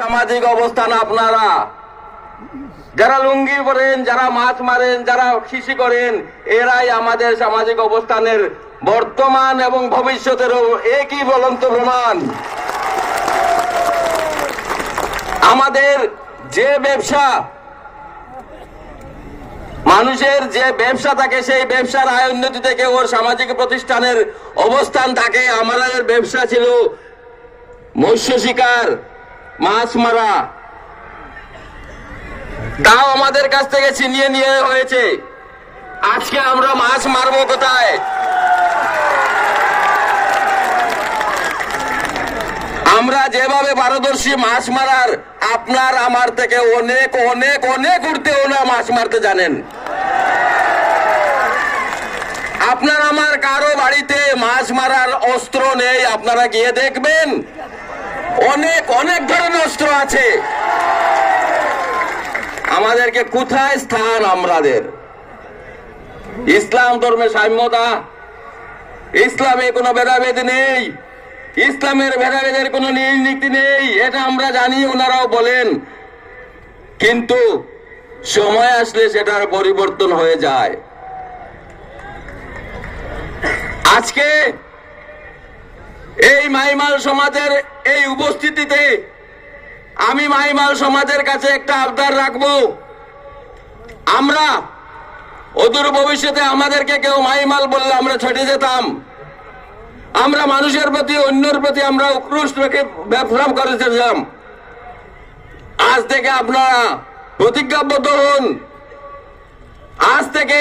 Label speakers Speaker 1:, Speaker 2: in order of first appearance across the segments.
Speaker 1: সামাজিক অবস্থান আপনারা। যারা লুঙ্গি পরেন, যারা মাছ মারেন, যারা কৃষি করেন, এরাই আমাদের সামাজিক অবস্থানের বর্তমান এবং ভবিষ্যতেরও একই বলন্ত প্রমাণ। আমাদের যে ব্যবসা, মানুষের যে ব্যবসা থাকে, সেই ব্যবসার আয় উন্নতি থেকে ওর সামাজিক প্রতিষ্ঠানের অবস্থান থাকে। আমাদের ব্যবসা ছিল মৎস্য শিকার। মাছ মারা। তাও আমাদের কাছ থেকে ছিনিয়ে নিয়ে হয়েছে। আজকে আমরা মাছ মারবো কোথায়? আমরা যেভাবে পারদর্শী মাছ মারার, আপনার আমার থেকে অনেক অনেক অনেক উঠতে ওনা মাছ মারতে জানেন। আপনার আমার কারও বাড়িতে মাছ মারার অস্ত্র নেই, আপনারা গিয়ে দেখবেন। অনেক অনেক ধরনের অস্ত্র আছে। আমাদেরকে কোথায় স্থান আমাদের ইসলাম ধর্মে সাম্যতা। ইসলামে কোনো ভেদাভেদ নেই। ইসলামের ভেদাভেদের কোনো নীতি নেই। এটা আমরা জানি, ওনারাও বলেন। কিন্তু সময় আসলে সেটার পরিবর্তন হয়ে যায়। আজকে এই মাইমাল সমাজের এই উপস্থিতিতে আমি মাইমাল সমাজের কাছে একটা আবদার রাখব। আমরা অদূর ভবিষ্যতে আমাদেরকে কেউ মাইমাল বললে আমরা ছটে যেতাম। আমরা মানুষের প্রতি, অন্যের প্রতি আমরা উৎকৃষ্ট রেখে ব্যবসা করেছিলাম আজ থেকে আপনারা প্রতিজ্ঞাবদ্ধ হন। আজ থেকে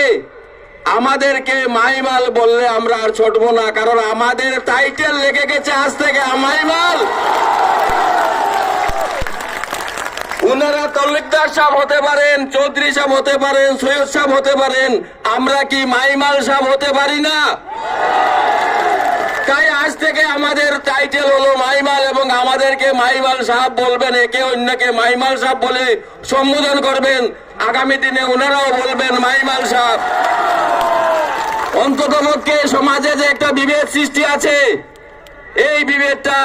Speaker 1: আমাদেরকে মাইমাল বললে আমরা আর ছটবো না, কারণ আমাদের টাইটেল লেগে গেছে আজ থেকে মাইমাল। উনারা তল্লিকদার সাহেব হতে পারেন, চৌধুরী সাহেব হতে পারেন, সৈয়দ সাহেব হতে পারেন, আমরা কি মাইমাল সাহেব হতে পারি না? তাই আজ থেকে আমাদের টাইটেল হলো মাইমাল এবং আমাদেরকে মাইমাল সাহেব বলবেন, একে অন্যকে মাইমাল সাহেব বলে সম্বোধন করবেন। আগামী দিনে ওনারাও বলবেন মাইমাল সাহেব। অন্তত পক্ষে সমাজে যে একটা বিভেদ সৃষ্টি আছে, এই বিভেদটা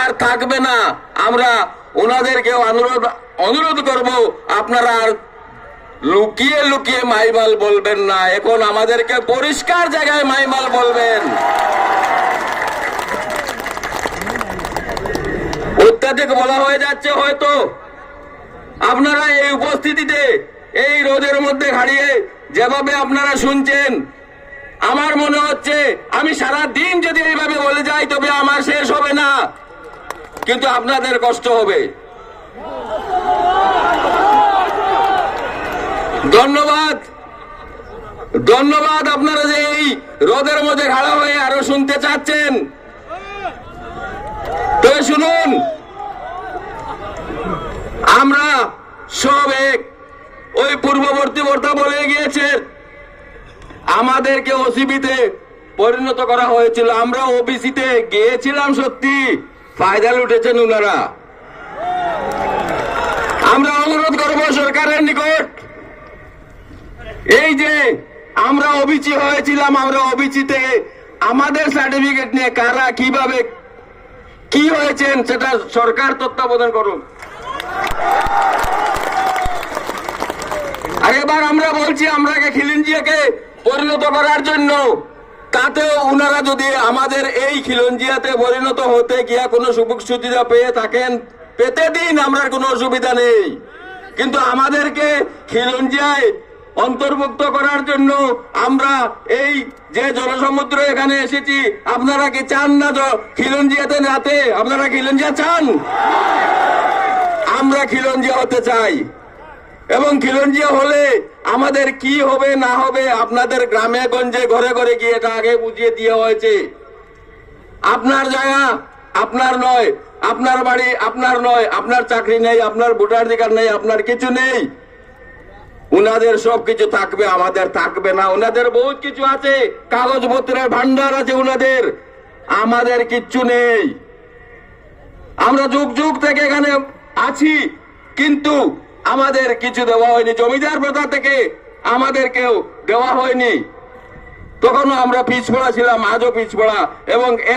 Speaker 1: আর থাকবে না। আমরা ওনাদেরকে অনুরোধ অনুরোধ করব, আপনারা আর লুকিয়ে লুকিয়ে মাইমাল বলবেন না। এখন আমাদেরকে পরিষ্কার জায়গায় মাইমাল বলবেন। অত্যাধিক বলা হয়ে যাচ্ছে হয়তো। আপনারা এই উপস্থিতিতে, এই রোদের মধ্যে হারিয়ে যেভাবে আপনারা শুনছেন আমার মনে হচ্ছে আমি সারা দিন যদি এইভাবে বলে যাই, তবে আমার শেষ হবে না। কিন্তু আপনাদের কষ্ট হবে। ধন্যবাদ। ধন্যবাদ আপনারা যে এই রোদের মধ্যে খাড়া হয়ে আরও শুনতে চাচ্ছেন। তো শুনুন, আমরা সব এক। ওই পূর্ববর্তী বর্তা বলে গিয়েছে আমাদেরকে ওসিবিতে পরিণত করা হয়েছিল। আমরা ওবিসিতে গিয়েছিলাম সত্যি। ফায়দা লুটেছেন উনারা। আমরা অনুরোধ করব সরকারের নিকট, এই যে আমরা অবিচি হয়েছিলাম, আমরা অবিচিতে আমাদের সার্টিফিকেট নিয়ে কারা কীভাবে কি হয়েছেন সেটা সরকার তত্ত্বাবধান করুন। আর এবার আমরা বলছি আমরাকে খিলিঞ্জিয়াকে পরিণত করার জন্য, তাতেও উনারা যদি আমাদের এই খিলঞ্জিয়াতে পরিণত হতে গিয়া কোনো সুযোগ সুবিধা পেয়ে থাকেন, পেতে দিন আমরা কোনো অসুবিধা নেই। কিন্তু আমাদেরকে খিলঞ্জিয়ায় অন্তর্ভুক্ত করার জন্য আমরা এই যে জনসমুদ্র এখানে এসেছি, আপনারা কি চান না খিলঞ্জিয়াতে নাতে আপনারা খিলঞ্জিয়া চান? আমরা খিলঞ্জিয়া হতে চাই। এবং খিলঞ্জিয়া হলে আমাদের কি হবে, না হবে, আপনাদের গ্রামে গঞ্জে ঘরে ঘরে গিয়ে এটা আগে বুঝিয়ে দেওয়া হয়েছে। আপনার জায়গা, আপনার নয়, আপনার বাড়ি, আপনার নয়, আপনার চাকরি নেই, আপনার ভোটাধিকার নেই, আপনার কিছু নেই। উনাদের সব কিছু থাকবে, আমাদের থাকবে না। উনাদের বহুত কিছু আছে, কাগজপত্রের ভান্ডার আছে উনাদের। আমাদের কিচ্ছু নেই। আমরা যুগ যুগ থেকে এখানে আছি, কিন্তু আমাদের কিছু দেওয়া হয়নি। জমিদার প্রথা থেকে আমাদের কেউ দেওয়া হয়নি। তখনও আমরা পিছপড়া ছিলাম, আজও পিছপড়া এবং